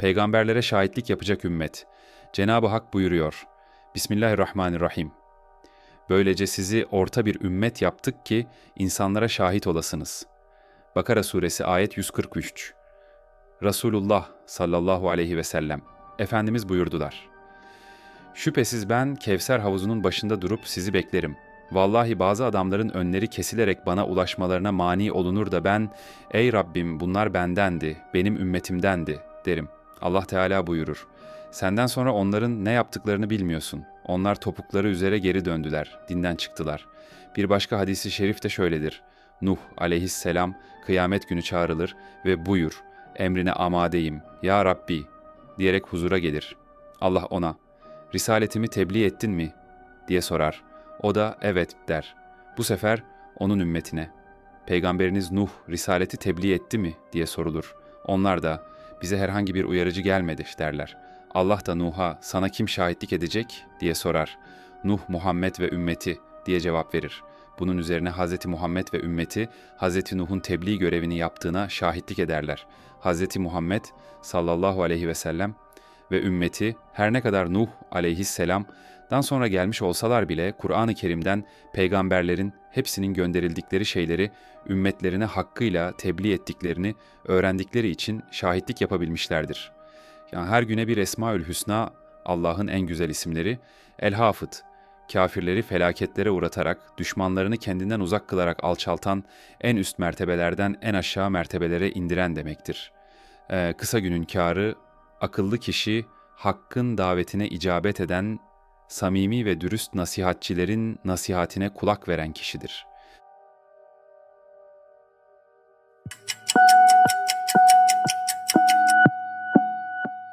Peygamberlere şahitlik yapacak ümmet. Cenab-ı Hak buyuruyor. Bismillahirrahmanirrahim. Böylece sizi orta bir ümmet yaptık ki insanlara şahit olasınız. Bakara suresi ayet 143. Resulullah sallallahu aleyhi ve sellem Efendimiz buyurdular. Şüphesiz ben Kevser havuzunun başında durup sizi beklerim. Vallahi bazı adamların önleri kesilerek bana ulaşmalarına mani olunur da ben, ey Rabbim bunlar bendendi, benim ümmetimdendi derim. Allah Teala buyurur. Senden sonra onların ne yaptıklarını bilmiyorsun. Onlar topukları üzere geri döndüler, dinden çıktılar. Bir başka hadisi şerif de şöyledir. Nuh aleyhisselam kıyamet günü çağrılır ve buyur, emrine amadeyim, ya Rabbi diyerek huzura gelir. Allah ona, Risaletimi tebliğ ettin mi? diye sorar. O da evet der. Bu sefer onun ümmetine. Peygamberiniz Nuh risaleti tebliğ etti mi diye sorulur. Onlar da bize herhangi bir uyarıcı gelmedi derler. Allah da Nuh'a sana kim şahitlik edecek diye sorar. Nuh Muhammed ve ümmeti diye cevap verir. Bunun üzerine Hz. Muhammed ve ümmeti Hz. Nuh'un tebliğ görevini yaptığına şahitlik ederler. Hz. Muhammed sallallahu aleyhi ve sellem ve ümmeti her ne kadar Nuh aleyhisselamdan sonra gelmiş olsalar bile Kur'an-ı Kerim'den peygamberlerin hepsinin gönderildikleri şeyleri ümmetlerine hakkıyla tebliğ ettiklerini öğrendikleri için şahitlik yapabilmişlerdir. Yani her güne bir Esmaül Hüsna Allah'ın en güzel isimleri El Hafıt, kafirleri felaketlere uğratarak, düşmanlarını kendinden uzak kılarak alçaltan, en üst mertebelerden en aşağı mertebelere indiren demektir. Ee, kısa günün kârı akıllı kişi hakkın davetine icabet eden, samimi ve dürüst nasihatçilerin nasihatine kulak veren kişidir.''